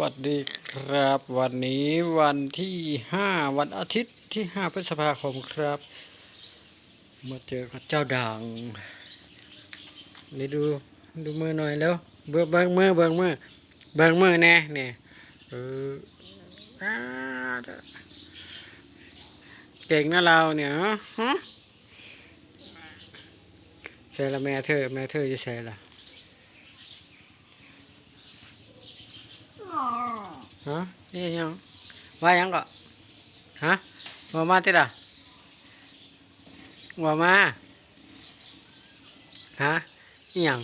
วัสดีครับ วันนี้วันที่ห้าวันอาทิตย์ที่ห้าพฤษภาคมครับ มาเจอกับเจ้าด่างนี่ดูดูมือหน่อยแล้วเบิ่งเบิ่งมือเบิ่งมือเบิ่งมือแน่เนี่ยเออเก่งนะเราเนี่ยฮะฮะใส่ละแม่เธอแม่เธอจะใส่ละ ฮะนี่ยังว่ายังก็ฮะว่ามาติล่ะว่ามาฮะอิหยัง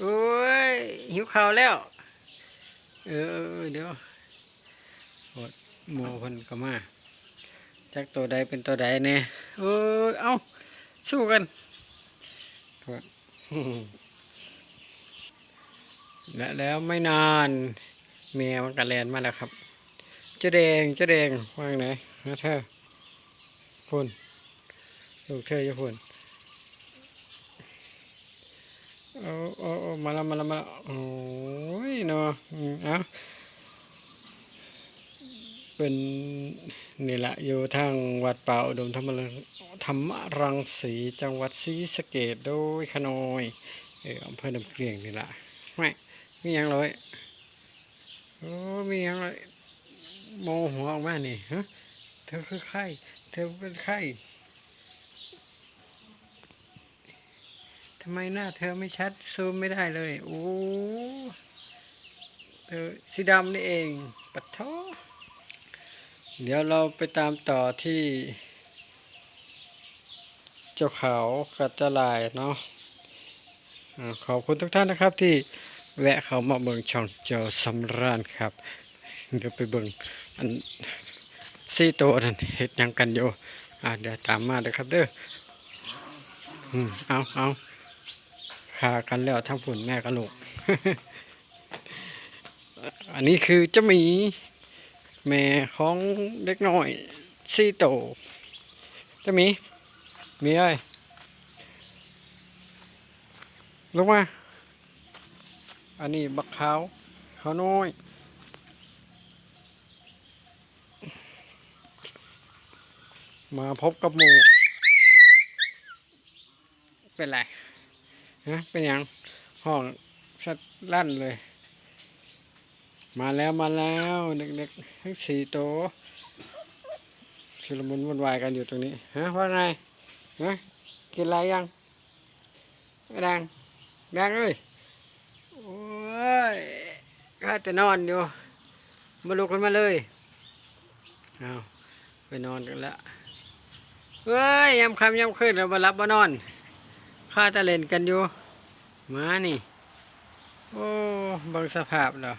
โอ้ยหิวข้าวแล้ว เออเออเออเดี๋ยวโอดหมูเพิ่นก็มาจักตัวใดเป็นตัวใดเนี่ยเออเอ้าสู้กันโถ่และแล้วไม่นาน เมียมันกระแลนมาแล้วครับ เจ้าแดงเจ้าแดงวางไหนนะเธอพุ่นลูกเธอจะพุ่นเอาเอาเอมาแล้วมาแล้วมาล้วโอ้ยเนาะเอ้าเป็นนี่แหละอยู่ทางวัดป่าอุดมธรรมรังธรรมรังสีจังหวัดศรีสะเกดโดยขนอยเอออำเภอน้ำเกลียงนี่แหละไม่มียังเลย โอ้มีอะไรโมหัวออกมานี่ฮะเธอคือใครเธอเป็นใครทำไมหน้าเธอไม่ชัดซูมไม่ได้เลยโอ้เออสีดำนี่เองปัดท้อเดี๋ยวเราไปตามต่อที่ เจ้าขาวกัดจลายเนาะขอบคุณทุกท่านนะครับที่ แวะเขามาเบิ่งช่องเจ้าสำราญครับ เดี๋ยวไปเบิ่งอันซี่โตวนั่นเฮ็ดยังกันอยู่อ่าเดี๋ยวตามมาเด้อครับเด้ออืมเอาเอาขากันแล้วทั้งผุนแม่กับลูกอันนี้คือเจ้าหมีแม่ของเด็กน้อยซี่โตวเจ้าหมีมีเอ้ยลงมา อันนี้บักขาวขาวน้อยมาพบกับหมู เป็นไรฮะเป็นหยังห้องชัดลั่นเลย มาแล้วมาแล้วเด็กๆทั้งสี่โตวชุลมุนวุ่นวายกันอยู่ตรงนี้ฮะว่าไงฮะกินอะไรยังไม่ดังดังเอ้ยโอ้ย ก็จะนอนอยู่มาลุกขึ้นมาเลยเอาไปนอนกันล้วเฮ้ยยำคำยำขึ้นเรามารับมานอนข้าตะเล่นกันอยู่มานี่โอ้บังสภาพเหรอ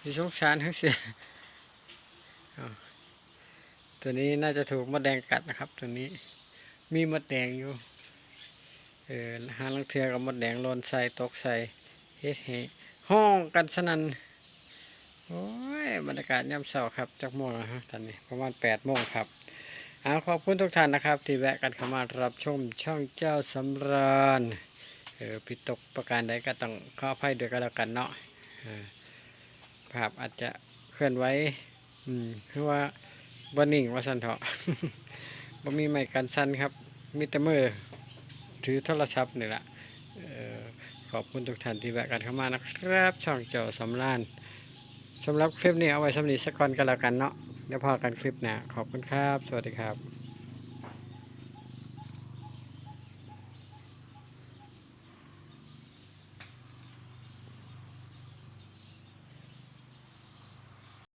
สิสงสารทั้งเสียตัวนี้น่าจะถูกมดแดงกัดนะครับ ตัวนี้มีมดแดงอยู่เออหาลังเทือกับมดแดงลนใส่ตกใส่ เฮ็ดให้ห้องกันสนันโอ้ยบรรยากาศย่ำเช้าครับจักโมงแล้วฮะตอนนี้ประมาณแปดโมงครับเอาขอบคุณทุกท่านนะครับ ที่แวะกันเข้ามารับชมช่องเจ้าสำราญเออผิดตกประการใดก็ต้องขออภัยด้วยกันแล้วกันเนาะภาพอาจจะเคลื่อนไหวอืมคือว่าบนิ่งว่าสันเถาะบ่มีไม้กันสั้นครับ มีแต่มือถือโทรศัพท์นี่แหละ ขอบคุณทุกท่านที่แวะกันเข้ามานะครับ ช่องเจ้าสำรานสำหรับคลิปนี้เอาไว้สำนีสักก่อนกันแล้วกันเนาะเดี๋ยวพอกันคลิปหน้าขอบคุณครับ สวัสดีครับ